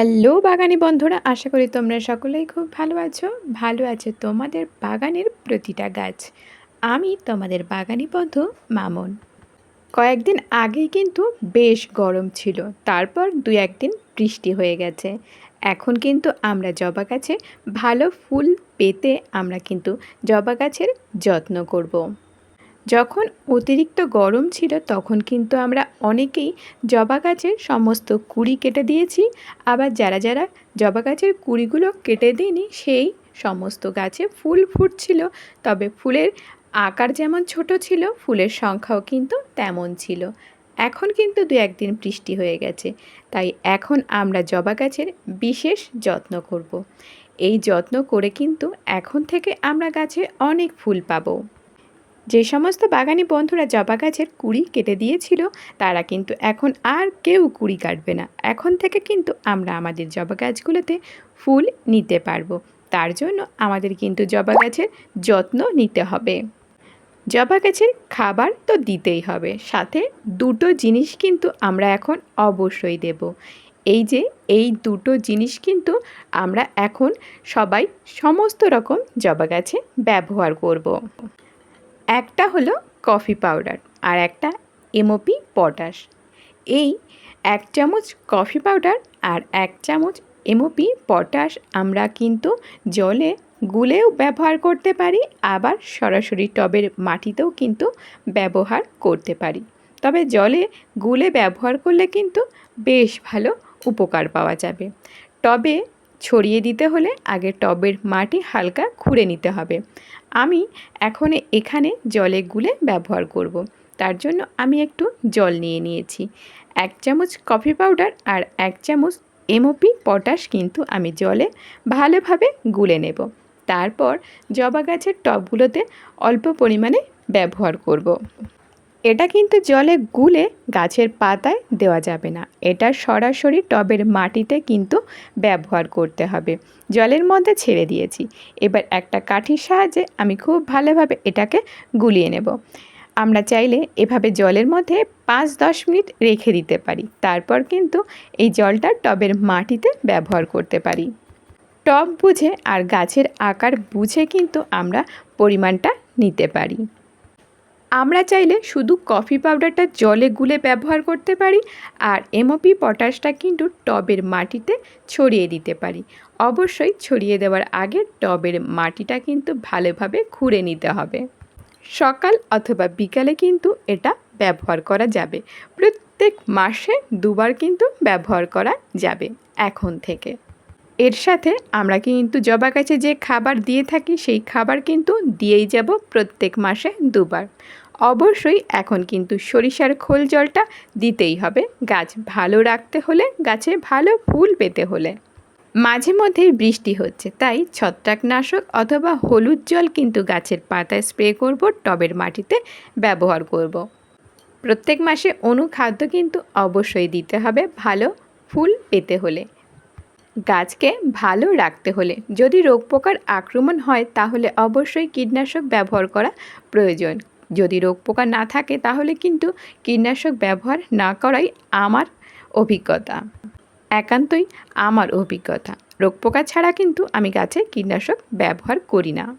Hello বাগানি বন্ধুরা, আশা করি তোমরা সকলেই খুব ভালো আছো। ভালো আছে তোমাদের বাগানের প্রতিটা গাছ। আমি তোমাদের বাগানি বন্ধু মামন। কয়েকদিন আগেই কিন্তু বেশ গরম ছিল, তারপর দু একদিন বৃষ্টি হয়ে গেছে। এখন কিন্তু আমরা জবা গাছে ভালো ফুল পেতে আমরা কিন্তু জবা গাছের যত্ন করব। যখন অতিরিক্ত গরম ছিল তখন কিন্তু আমরা অনেকেই জবা গাছের সমস্ত কুড়ি কেটে দিয়েছি। আবার যারা যারা জবা গাছের কুড়িগুলো কেটে দিইনি, সেই সমস্ত গাছে ফুল ফুটছিল। তবে ফুলের আকার যেমন ছোট ছিল, ফুলের সংখ্যাও কিন্তু তেমন ছিল। এখন কিন্তু দু একদিন বৃষ্টি হয়ে গেছে। তাই এখন আমরা জবা গাছের বিশেষ যত্ন করব। এই যত্ন করে কিন্তু এখন থেকে আমরা গাছে অনেক ফুল পাবো। যে সমস্ত বাগানি বন্ধুরা জবা গাছের কুড়ি কেটে দিয়েছিল, তারা কিন্তু এখন আর কেউ কুড়ি কাটবে না। এখন থেকে কিন্তু আমরা আমাদের জবা গাছগুলোতে ফুল নিতে পারব। তার জন্য আমাদের কিন্তু জবা গাছের যত্ন নিতে হবে। জবা গাছের খাবার তো দিতেই হবে, সাথে দুটো জিনিস কিন্তু আমরা এখন অবশ্যই দেব। এই যে, এই দুটো জিনিস কিন্তু আমরা এখন সবাই সমস্ত রকম জবা গাছে ব্যবহার করব। একটা হলো কফি পাউডার আর একটা এমওপি পটাশ। এই এক চামচ কফি পাউডার আর এক চামচ এমওপি পটাশ আমরা কিন্তু জলে গুলেও ব্যবহার করতে পারি, আবার সরাসরি টবের মাটিতেও কিন্তু ব্যবহার করতে পারি। তবে জলে গুলে ব্যবহার করলে কিন্তু বেশ ভালো উপকার পাওয়া যাবে। টবে ছড়িয়ে দিতে হলে আগে টবের মাটি হালকা খুঁড়ে নিতে হবে আমি এখন এখানে জলে গুলে ব্যবহার করব। তার জন্য আমি একটু জল নিয়ে নিয়েছি এক চামচ কফি পাউডার আর এক চামচ এমওপি পটাশ কিন্তু আমি জলে ভালোভাবে গুলে নেব তারপর জবা গাছের টবগুলোতে অল্প পরিমাণে ব্যবহার করব। এটা কিন্তু জলে গুলে গাছের পাতায় দেওয়া যাবে না। এটা সরাসরি টবের মাটিতে কিন্তু ব্যবহার করতে হবে। জলের মধ্যে ছেড়ে দিয়েছি। এবার একটা কাঠির সাহায্যে আমি খুব ভালোভাবে এটাকে গুলিয়ে নেব। আমরা চাইলে এভাবে জলের মধ্যে পাঁচ দশ মিনিট রেখে দিতে পারি। তারপর কিন্তু এই জলটা টবের মাটিতে ব্যবহার করতে পারি। টব বুঝে আর গাছের আকার বুঝে কিন্তু আমরা পরিমাণটা নিতে পারি। আমরা চাইলে শুধু কফি পাউডারটা জলে গুলে ব্যবহার করতে পারি আর এমওপি পটাশটা কিন্তু টবের মাটিতে ছড়িয়ে দিতে পারি। অবশ্যই ছড়িয়ে দেওয়ার আগে টবের মাটিটা কিন্তু ভালোভাবে খুঁড়ে নিতে হবে। সকাল অথবা বিকালে কিন্তু এটা ব্যবহার করা যাবে। প্রত্যেক মাসে দুবার কিন্তু ব্যবহার করা যাবে এখন থেকে। এর সাথে আমরা কিন্তু জবা গাছে যে খাবার দিয়ে থাকি, সেই খাবার কিন্তু দিয়েই যাব প্রত্যেক মাসে দুবার। অবশ্যই এখন কিন্তু সরিষার খোল জলটা দিতেই হবে। গাছ ভালো রাখতে হলে, গাছে ভালো ফুল পেতে হলে। মাঝে মধ্যেই বৃষ্টি হচ্ছে, তাই ছত্রাকনাশক অথবা হলুদ জল কিন্তু গাছের পাতায় স্প্রে করব, টবের মাটিতে ব্যবহার করব। প্রত্যেক মাসে অনুখাদ্য কিন্তু অবশ্যই দিতে হবে, ভালো ফুল পেতে হলে। গাছকে ভালো রাখতে হলে। যদি রোগ পোকার আক্রমণ হয়, তাহলে অবশ্যই কীটনাশক ব্যবহার করা প্রয়োজন। যদি রোগ পোকা না থাকে, তাহলে কিন্তু কীটনাশক ব্যবহার না করাই আমার অভিজ্ঞতা। একান্তই আমার অভিজ্ঞতা। রোগ পোকা ছাড়া কিন্তু আমি গাছে কীটনাশক ব্যবহার করি না।